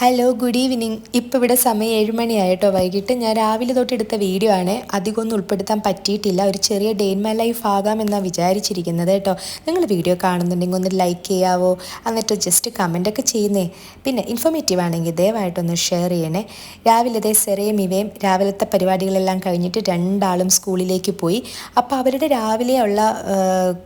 Hello good evening ഇപ്പോൾ ഇവിടെ സമയം ഏഴ് മണിയായിട്ടോ. വൈകിട്ട് ഞാൻ രാവിലെ തൊട്ട് എടുത്ത വീഡിയോ ആണ്. അധികമൊന്നും ഉൾപ്പെടുത്താൻ പറ്റിയിട്ടില്ല. ഒരു ചെറിയ ഡേ ഇൻ മൈ ലൈഫ് ആകാമെന്നാണ് വിചാരിച്ചിരിക്കുന്നത് കേട്ടോ. നിങ്ങൾ വീഡിയോ കാണുന്നുണ്ടെങ്കിൽ ഒന്ന് ലൈക്ക് ചെയ്യാവോ? എന്നിട്ട് ജസ്റ്റ് കമന്റൊക്കെ ചെയ്യുന്നേ. പിന്നെ ഇൻഫോർമേറ്റീവ് ആണെങ്കിൽ ദയവായിട്ടൊന്ന് ഷെയർ ചെയ്യണേ. രാവിലെ ഇതേ സെറയും ഇവയും രാവിലത്തെ പരിപാടികളെല്ലാം കഴിഞ്ഞിട്ട് രണ്ടാളും സ്കൂളിലേക്ക് പോയി. അപ്പോൾ അവരുടെ രാവിലെയുള്ള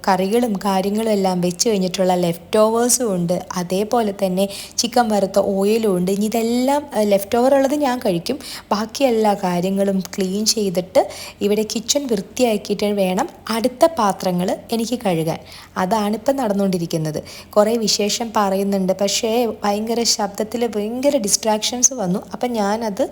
കറികളും കാര്യങ്ങളും എല്ലാം വെച്ച് കഴിഞ്ഞിട്ടുള്ള ലെഫ്റ്റ് ഓവേഴ്സും ഉണ്ട്. അതേപോലെ തന്നെ ചിക്കൻ വറുത്ത ഓയിലും ഉണ്ട്. ഇനി ഇതെല്ലാം ലെഫ്റ്റ് ഓവർ ഉള്ളത് ഞാൻ കഴിക്കും. ബാക്കി എല്ലാ കാര്യങ്ങളും ക്ലീൻ ചെയ്തിട്ട് ഇവിടെ കിച്ചൺ വൃത്തിയാക്കിയിട്ട് വേണം അടുത്ത പാത്രങ്ങൾ എനിക്ക് കഴുകാൻ. അതാണ് നടന്നുകൊണ്ടിരിക്കുന്നത്. കുറേ വിശേഷം പറയുന്നുണ്ട്. പക്ഷേ ഭയങ്കര ശബ്ദത്തിൽ ഭയങ്കര ഡിസ്ട്രാക്ഷൻസ് വന്നു. അപ്പം ഞാനത്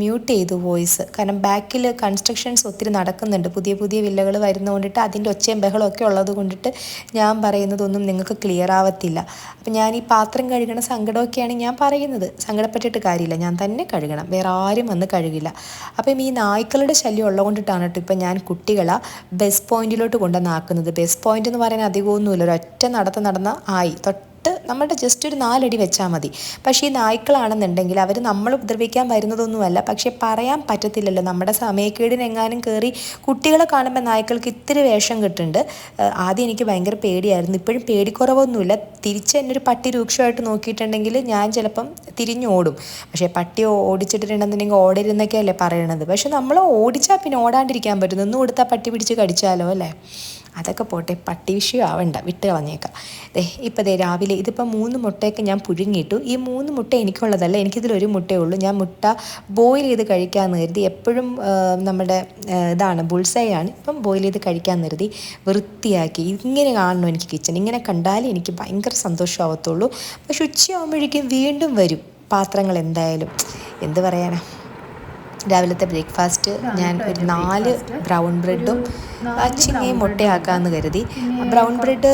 മ്യൂട്ട് ചെയ്തു വോയിസ് കാരണം ബാക്കിൽ കൺസ്ട്രക്ഷൻസ് ഒത്തിരി നടക്കുന്നുണ്ട്. പുതിയ പുതിയ വില്ലകൾ വരുന്നതുകൊണ്ടിട്ട് അതിന്റെ ഒച്ചയും ബഹളമൊക്കെ ഉള്ളത് കൊണ്ടിട്ട് ഞാൻ പറയുന്നതൊന്നും നിങ്ങൾക്ക് ക്ലിയർ ആവത്തില്ല. അപ്പം ഞാൻ ഈ പാത്രം കഴുകണ സങ്കടമൊക്കെയാണ് ഞാൻ പറയുന്നത്. സങ്കടപ്പെട്ടിട്ട് കാര്യമില്ല. ഞാൻ തന്നെ കഴുകണം. വേറെ ആരും വന്ന് കഴുകില്ല. അപ്പം ഈ നായ്ക്കളുടെ ശല്യം ഉള്ളതുകൊണ്ടിട്ടാണ് കേട്ടോ ഇപ്പം ഞാൻ കുട്ടികളെ ബെസ്റ്റ് പോയിന്റിലോട്ട് കൊണ്ടുവന്നാക്കുന്നത്. ബെസ്റ്റ് പോയിന്റ് എന്ന് പറയാൻ അധികമൊന്നുമില്ല. ഒരൊറ്റ നടത്തം നടന്ന ആയി. തൊട്ട് നമ്മുടെ ജസ്റ്റ് ഒരു നാലടി വെച്ചാൽ മതി. പക്ഷേ ഈ നായ്ക്കളാണെന്നുണ്ടെങ്കിൽ അവർ നമ്മൾ ഉപദ്രവിക്കാൻ വരുന്നതൊന്നുമല്ല. പക്ഷേ പറയാൻ പറ്റത്തില്ലല്ലോ. നമ്മുടെ സമയക്കേടിനെങ്ങാനും കയറി കുട്ടികളെ കാണുമ്പോൾ നായ്ക്കൾക്ക് ഇത്തിരി വേഷം കിട്ടുന്നുണ്ട്. ആദ്യം എനിക്ക് ഭയങ്കര പേടിയായിരുന്നു. ഇപ്പോഴും പേടിക്കുറവൊന്നുമില്ല. തിരിച്ച് എന്നെ ഒരു പട്ടി രൂക്ഷമായിട്ട് നോക്കിയിട്ടുണ്ടെങ്കിൽ ഞാൻ ചിലപ്പം തിരിഞ്ഞോടും പക്ഷേ പട്ടി ഓടിച്ചിട്ടുണ്ടെന്നുണ്ടെങ്കിൽ ഓടരുന്നൊക്കെയല്ലേ പറയണത്. പക്ഷെ നമ്മൾ ഓടിച്ചാൽ പിന്നെ ഓടാണ്ടിരിക്കാൻ പറ്റും. നിന്ന് കൊടുത്താൽ പട്ടി പിടിച്ച് കടിച്ചാലോ അല്ലേ? അതൊക്കെ പോട്ടെ പട്ടി വിഷയം ആവണ്ട വിട്ട് കളഞ്ഞേക്കാം. ദേ ഇപ്പോൾ ദേ രാവിലെ ഇതിപ്പോൾ മൂന്ന് മുട്ടയൊക്കെ ഞാൻ പുഴുങ്ങിയിട്ടു. ഈ മൂന്ന് മുട്ട എനിക്കുള്ളതല്ല എനിക്കിതിലൊരു മുട്ടയേ ഉള്ളൂ. ഞാൻ മുട്ട ബോയിൽ ചെയ്ത് കഴിക്കാൻ കരുതി എപ്പോഴും നമ്മുടെ ഇതാണ് ബുൾസൈയാണ്. ഇപ്പം ബോയിൽ ചെയ്ത് കഴിക്കാൻ കരുതി വൃത്തിയാക്കി. ഇങ്ങനെ കാണണം എനിക്ക് കിച്ചൺ ഇങ്ങനെ കണ്ടാലേ എനിക്ക് ഭയങ്കര സന്തോഷമാവത്തുള്ളൂ പക്ഷെ ഉച്ചയാകുമ്പോഴേക്കും വീണ്ടും വരും. പാത്രങ്ങൾ എന്തായാലും. എന്ത് പറയാനാ? രാവിലത്തെ ബ്രേക്ക്ഫാസ്റ്റ് ഞാൻ ഒരു നാല് ബ്രൗൺ ബ്രെഡും അച്ചിങ്ങയും മുട്ടയാക്കാമെന്ന് കരുതി. ബ്രൗൺ ബ്രെഡ്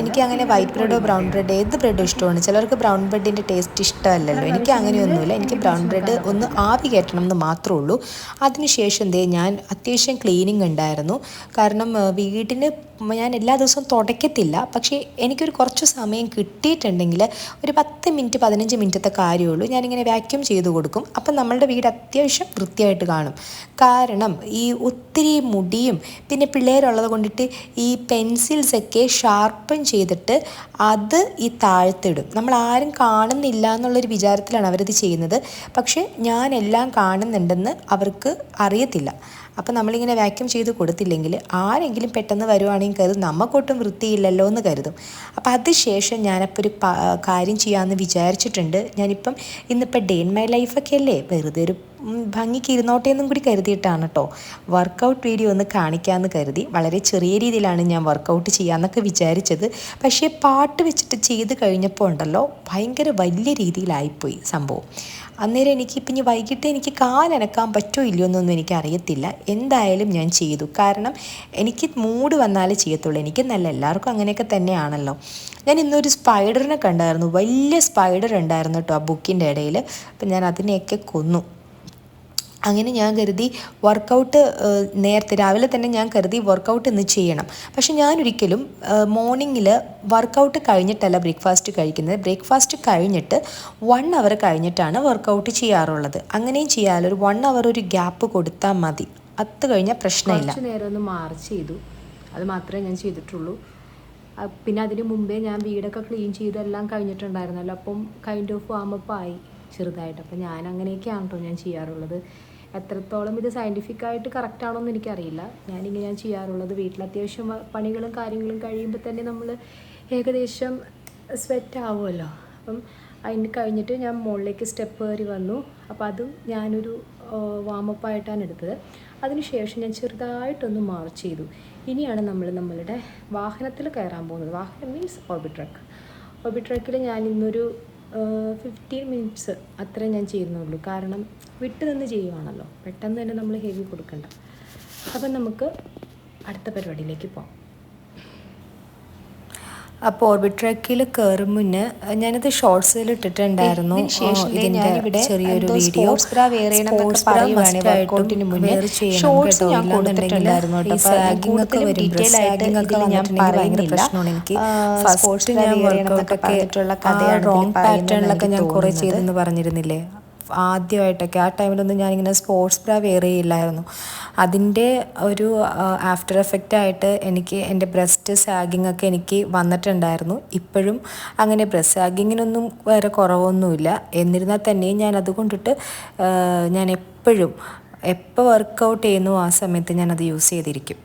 എനിക്ക് അങ്ങനെ വൈറ്റ് ബ്രെഡോ ബ്രൗൺ ബ്രെഡ് ഏത് ബ്രെഡും ഇഷ്ടമാണ്? ചിലർക്ക് ബ്രൗൺ ബ്രെഡിന്റെ ടേസ്റ്റ് ഇഷ്ടമല്ലല്ലോ. എനിക്ക് അങ്ങനെയൊന്നുമില്ല. എനിക്ക് ബ്രൗൺ ബ്രെഡ് ഒന്ന് ആവി കയറ്റണം എന്ന് മാത്രമേ ഉള്ളൂ. അതിനുശേഷം ദേ ഞാൻ അത്യാവശ്യം ക്ലീനിങ് ഉണ്ടായിരുന്നു. കാരണം വീടിന് ഞാൻ എല്ലാ ദിവസവും തുടയ്ക്കത്തില്ല. പക്ഷേ എനിക്കൊരു കുറച്ച് സമയം കിട്ടിയിട്ടുണ്ടെങ്കിൽ ഒരു പത്ത് മിനിറ്റ് പതിനഞ്ച് മിനിറ്റത്തെ കാര്യമുള്ളൂ ഞാനിങ്ങനെ വാക്യൂം ചെയ്ത് കൊടുക്കും. അപ്പം നമ്മളുടെ വീട് അത്യാവശ്യം വൃത്തിയായിട്ട് കാണും. കാരണം ഈ ഒത്തിരി മുടിയും പിന്നെ പിള്ളേരുള്ളത് കൊണ്ടിട്ട് ഈ പെൻസിൽസൊക്കെ ഷാർപ്പൻ ചെയ്തിട്ട് അത് ഈ താഴ്ത്തിടും. നമ്മൾ ആരും കാണുന്നില്ല എന്നുള്ളൊരു വിചാരത്തിലാണ് അവരത് ചെയ്യുന്നത്. പക്ഷേ ഞാൻ എല്ലാം കാണുന്നുണ്ടെന്ന് അവർക്ക് അറിയത്തില്ല. അപ്പം നമ്മളിങ്ങനെ വാക്യൂം ചെയ്ത് കൊടുത്തില്ലെങ്കിൽ ആരെങ്കിലും പെട്ടെന്ന് വരുവാണെങ്കിൽ കരുതും. നമുക്കൊട്ടും വൃത്തിയില്ലല്ലോ എന്ന് കരുതും. അപ്പം അതിനുശേഷം ഞാനപ്പോൾ ഒരു കാര്യം ചെയ്യാമെന്ന് വിചാരിച്ചിട്ടുണ്ട്. ഞാനിപ്പം ഇന്നിപ്പോൾ ഡേ ഇൻ മൈ ലൈഫൊക്കെ അല്ലേ? വെറുതെ ഒരു ഭംഗിക്ക് ഇരുന്നോട്ടെ എന്നും കൂടി കരുതിയിട്ടാണ് കേട്ടോ വർക്കൗട്ട് വീഡിയോ ഒന്ന് കാണിക്കാമെന്ന് കരുതി. വളരെ ചെറിയ രീതിയിലാണ് ഞാൻ വർക്കൗട്ട് ചെയ്യാമെന്നൊക്കെ വിചാരിച്ചത്. പക്ഷേ പാട്ട് വെച്ചിട്ട് ചെയ്ത് കഴിഞ്ഞപ്പോൾ ഉണ്ടല്ലോ ഭയങ്കര വലിയ രീതിയിലായിപ്പോയി സംഭവം. അന്നേരം എനിക്ക് ഇപ്പം ഇനി വൈകിട്ട് എനിക്ക് കാലനക്കാൻ പറ്റുമോ ഇല്ലയോ എന്നൊന്നും എനിക്ക് അറിയത്തില്ല. എന്തായാലും ഞാൻ ചെയ്തു. കാരണം എനിക്ക് മൂഡ് വന്നാലേ ചെയ്യത്തുള്ളൂ. എനിക്ക് നല്ല എല്ലാവർക്കും അങ്ങനെയൊക്കെ തന്നെയാണല്ലോ. ഞാൻ ഇന്നൊരു സ്പൈഡറിനെ കണ്ടായിരുന്നു. വലിയ സ്പൈഡർ ഉണ്ടായിരുന്നു കേട്ടോ ആ ബുക്കിന്റെ ഇടയിൽ അപ്പം ഞാൻ അതിനെയൊക്കെ കൊന്നു. അങ്ങനെ ഞാൻ കരുതി വർക്കൗട്ട് നേരത്തെ രാവിലെ തന്നെ ഞാൻ കരുതി വർക്കൗട്ട് ഇന്ന് ചെയ്യണം. പക്ഷെ ഞാനൊരിക്കലും മോർണിംഗിൽ വർക്കൗട്ട് കഴിഞ്ഞിട്ടല്ല ബ്രേക്ക്ഫാസ്റ്റ് കഴിക്കുന്നത്. ബ്രേക്ക്ഫാസ്റ്റ് കഴിഞ്ഞിട്ട് വൺ അവർ കഴിഞ്ഞിട്ടാണ് വർക്കൗട്ട് ചെയ്യാറുള്ളത്. അങ്ങനെയും ചെയ്യാമല്ലോ ഒരു വൺ അവർ ഒരു ഗ്യാപ്പ് കൊടുത്താൽ മതി. അത് കഴിഞ്ഞാൽ പ്രശ്നമില്ല. നേരം ഒന്ന് മാർച്ച് ചെയ്തു. അത് മാത്രമേ ഞാൻ ചെയ്തിട്ടുള്ളൂ. പിന്നെ അതിന് മുമ്പേ ഞാൻ വീടൊക്കെ ക്ലീൻ ചെയ്തെല്ലാം കഴിഞ്ഞിട്ടുണ്ടായിരുന്നല്ലോ. അപ്പം കൈൻഡ് ഓഫ് വാമപ്പ് ആയി ചെറുതായിട്ട്. അപ്പം ഞാൻ അങ്ങനെയൊക്കെയാണ് കേട്ടോ ഞാൻ ചെയ്യാറുള്ളത്. എത്രത്തോളം ഇത് സയന്റിഫിക് ആയിട്ട് കറക്റ്റ് ആണോ എന്ന് എനിക്കറിയില്ല. ഞാനിങ്ങനെ ഞാൻ ചെയ്യാറുള്ളത് വീട്ടിൽ അത്യാവശ്യം പണികളും കാര്യങ്ങളും കഴിയുമ്പോൾ തന്നെ നമ്മൾ ഏകദേശം സ്വെറ്റ് ആവുമല്ലോ. അപ്പം അതിന് കഴിഞ്ഞിട്ട് ഞാൻ മുകളിലേക്ക് സ്റ്റെപ്പ് കയറി വന്നു. അപ്പോൾ അതും ഞാനൊരു വാമപ്പായിട്ടാണ് എടുത്തത്. അതിനുശേഷം ഞാൻ ചെറുതായിട്ടൊന്ന് മാർച്ച് ചെയ്തു. ഇനിയാണ് നമ്മൾ നമ്മളുടെ വാഹനത്തിൽ കയറാൻ പോകുന്നത്. വാഹനം മീൻസ് ഓബി ട്രക്ക് ഓബി ട്രക്കിൽ ഞാൻ ഇന്നൊരു ഫിഫ്റ്റീൻ മിനിറ്റ്സ് അത്രേ ഞാൻ ചെയ്യുന്നുള്ളൂ. കാരണം വിട്ട് നിന്ന് ചെയ്യുവാണല്ലോ. പെട്ടെന്ന് തന്നെ നമ്മൾ ഹെവി കൊടുക്കണ്ട. അപ്പം നമുക്ക് അടുത്ത പരിപാടിയിലേക്ക് പോകാം അപ്പോൾ ഓർബിറ്റ് ട്രക്കിൽ കയറും മുന്നേ ഞാനത് ഷോർട്സിൽ ഇട്ടിട്ടുണ്ടായിരുന്നു. ഇതിന്റെ ചെറിയൊരു വീഡിയോ ഞാൻ കൊടുത്തിട്ടുണ്ടായിരുന്നു ഞാൻ. എനിക്ക് ഫസ്റ്റ് റോങ് പാറ്റേണിലൊക്കെ ഞാൻ കുറേ ചെയ്തെന്ന് പറഞ്ഞിരുന്നില്ലേ? ആദ്യമായിട്ടൊക്കെ ആ ടൈമിലൊന്നും ഞാനിങ്ങനെ സ്പോർട്സ് ബ്രാ വെയർ ചെയ്യില്ലായിരുന്നു. അതിന്റെ ഒരു ആഫ്റ്റർ എഫക്റ്റ് ആയിട്ട് എനിക്ക് എന്റെ ബ്രസ്റ്റ് സാഗിങ് ഒക്കെ എനിക്ക് വന്നിട്ടുണ്ടായിരുന്നു. ഇപ്പോഴും അങ്ങനെ ബ്രസ്റ്റ് സാഗിങ്ങിനൊന്നും വേറെ കുറവൊന്നുമില്ല. എന്നിരുന്നാൽ തന്നെയും ഞാൻ അതുകൊണ്ടിട്ട് ഞാൻ എപ്പോഴും എപ്പോൾ വർക്കൗട്ട് ചെയ്യുന്നു ആ സമയത്ത് ഞാനത് യൂസ് ചെയ്തിരിക്കും.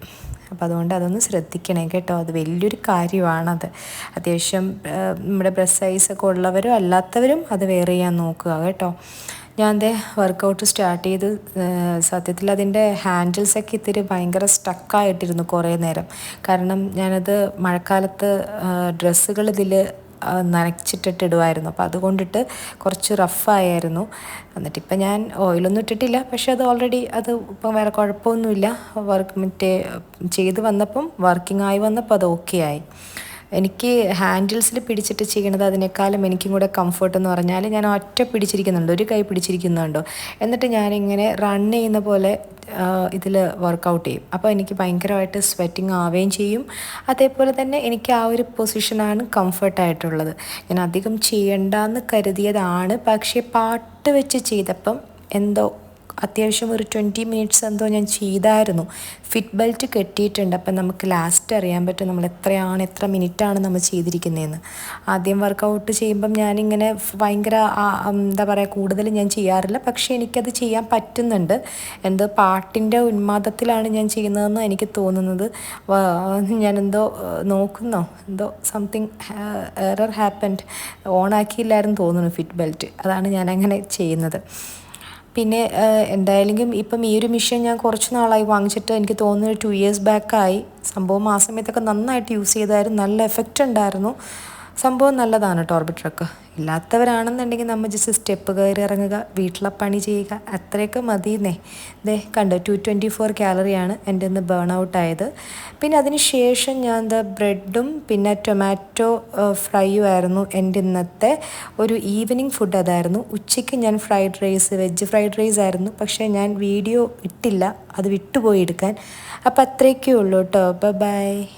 അപ്പോൾ അതുകൊണ്ട് അതൊന്ന് ശ്രദ്ധിക്കണേ കേട്ടോ. അത് വലിയൊരു കാര്യമാണത്. അത്യാവശ്യം നമ്മുടെ ബ്രസ് സൈസൊക്കെ ഉള്ളവരും അല്ലാത്തവരും അത് വെയർ ചെയ്യാൻ നോക്കുക കേട്ടോ. ഞാൻ അതേ വർക്കൗട്ട് സ്റ്റാർട്ട് ചെയ്ത് സത്യത്തിൽ അതിന്റെ ഹാൻഡിൽസൊക്കെ ഇത്തിരി ഭയങ്കര സ്റ്റക്കായിട്ടിരുന്നു കുറേ നേരം. കാരണം ഞാനത് മഴക്കാലത്ത് ഡ്രസ്സുകൾ ഇതിൽ നനച്ചിട്ടിട്ട് ഇടുമായിരുന്നു അപ്പോൾ അതുകൊണ്ടിട്ട് കുറച്ച് റഫായിരുന്നു എന്നിട്ട് ഇപ്പം ഞാൻ ഓയിലൊന്നും ഇട്ടിട്ടില്ല. പക്ഷേ അത് ഓൾറെഡി അത് ഇപ്പം വേറെ കുഴപ്പമൊന്നുമില്ല. വർക്ക് മറ്റേ ചെയ്ത് വന്നപ്പം വർക്കിംഗ് ആയി വന്നപ്പോൾ അത് ഓക്കെ ആയി. എനിക്ക് ഹാൻഡിൽസിൽ പിടിച്ചിട്ട് ചെയ്യണത് അതിനേക്കാളും എനിക്കും കൂടെ കംഫർട്ട് എന്ന് പറഞ്ഞാൽ ഞാൻ ഒറ്റ പിടിച്ചിരിക്കുന്നുണ്ട് ഒരു കൈ പിടിച്ചിരിക്കുന്നുണ്ടോ എന്നിട്ട് ഞാനിങ്ങനെ റൺ ചെയ്യുന്ന പോലെ ഇതിൽ വർക്കൗട്ട് ചെയ്യും. അപ്പോൾ എനിക്ക് ഭയങ്കരമായിട്ട് സ്വെറ്റിങ് ആവുകയും ചെയ്യും. അതേപോലെ തന്നെ എനിക്ക് ആ ഒരു പൊസിഷനാണ് കംഫർട്ടായിട്ടുള്ളത് ഞാൻ അധികം ചെയ്യണ്ടെന്ന് കരുതിയതാണ്. പക്ഷേ പാട്ട് വെച്ച് ചെയ്തപ്പം എന്തോ അത്യാവശ്യം ഒരു ട്വന്റി മിനിറ്റ്സ് എന്തോ ഞാൻ ചെയ്തായിരുന്നു. ഫിറ്റ് ബെൽറ്റ് കെട്ടിയിട്ടുണ്ട്. അപ്പം നമുക്ക് ലാസ്റ്റ് അറിയാൻ പറ്റും നമ്മൾ എത്രയാണ് എത്ര മിനിറ്റാണ് നമ്മൾ ചെയ്തിരിക്കുന്നതെന്ന്. ആദ്യം വർക്കൗട്ട് ചെയ്യുമ്പം ഞാനിങ്ങനെ ഭയങ്കര എന്താ പറയുക കൂടുതൽ ഞാൻ ചെയ്യാറില്ല. പക്ഷേ എനിക്കത് ചെയ്യാൻ പറ്റുന്നുണ്ട്. എന്ത് പാട്ടിന്റെ ഉന്മാദത്തിലാണ് ഞാൻ ചെയ്യുന്നതെന്ന് എനിക്ക് തോന്നുന്നത്. ഞാനെന്തോ നോക്കുന്നോ? എന്തോ സംതിങ് എറർ ഹാപ്പൻഡ് ഓണാക്കിയില്ലായിരുന്നു തോന്നുന്നു ഫിറ്റ് ബെൽറ്റ് അതാണ് ഞാൻ അങ്ങനെ ചെയ്യുന്നത്. പിന്നെ എന്തായാലും ഇപ്പം ഈ ഒരു മിഷൻ ഞാൻ കുറച്ച് നാളായി വാങ്ങിച്ചിട്ട് എനിക്ക് തോന്നുന്നു ടു ഇയേഴ്സ് ബാക്കായി സംഭവം ആ സമയത്തൊക്കെ നന്നായിട്ട് യൂസ് ചെയ്തായിരുന്നു. നല്ല എഫക്റ്റ് ഉണ്ടായിരുന്നു. സംഭവം നല്ലതാണ് കേട്ടോ ഓർബിറ്റ് ട്രക്ക്. ഇല്ലാത്തവരാണെന്നുണ്ടെങ്കിൽ നമ്മൾ ജസ്റ്റ് സ്റ്റെപ്പ് കയറി ഇറങ്ങുക വീട്ടിലെ പണി ചെയ്യുക അത്രയൊക്കെ മതിയെന്നേ. ദേ കണ്ടോ ടു ട്വന്റി ഫോർ കാലറിയാണ് എന്റെ ഇന്ന് ബേൺ ഔട്ട് ആയത്. പിന്നെ അതിന് ശേഷം ഞാൻ എന്താ ബ്രെഡും പിന്നെ ടൊമാറ്റോ ഫ്രൈയും ആയിരുന്നു എന്റെ ഇന്നത്തെ ഒരു ഈവനിങ് ഫുഡ് അതായിരുന്നു. ഉച്ചയ്ക്ക് ഞാൻ fried rice veg fried rice ആയിരുന്നു. പക്ഷേ ഞാൻ വീഡിയോ ഇട്ടില്ല അത് വിട്ടുപോയി എടുക്കാൻ. അപ്പോൾ അത്രയൊക്കെ ഉള്ളൂ കേട്ടോ ബൈ